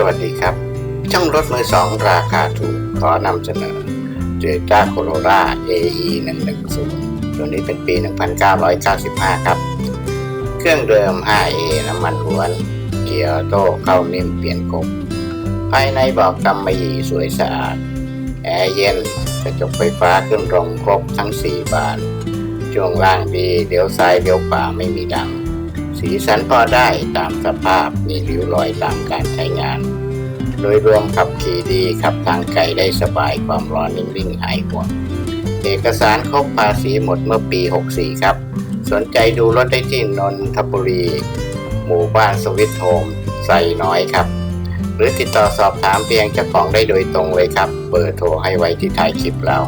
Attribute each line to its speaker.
Speaker 1: สวัสดีครับ ช่องรถมือสองราคาถูกขอนำเสนอ Toyota Corolla AE 110ตัวนี้เป็นปี 1995 ครับ เครื่องเดิม 5A น้ำมันล้วน เกียร์โต้เข้านิ่มเปลี่ยนกบ ภายในบอกกำมะหยี่สวยสะอาด แอร์เย็นกระจกไฟฟ้าขึ้นลงครบทั้ง 4 บาน ช่วงล่างดีเลี้ยวซ้ายเลี้ยวขวาไม่มีดัง สีสันพอได้ตามสภาพมีริ้วรอยตามการใช้งาน โดยรวมขับขี่ดีขับทางไกลได้สบายความร้อนนิ่งๆหายห่วง เอกสารครบภาษีหมดเมื่อปี 64 ครับ สนใจดูรถได้ที่นนทบุรี หมู่บ้านสวิตโฮมใส่น้อยครับ หรือติดต่อสอบถามเพียงเจ้าของได้โดยตรงเลยครับ เบอร์โทรให้ไว้ที่ท้ายคลิปแล้ว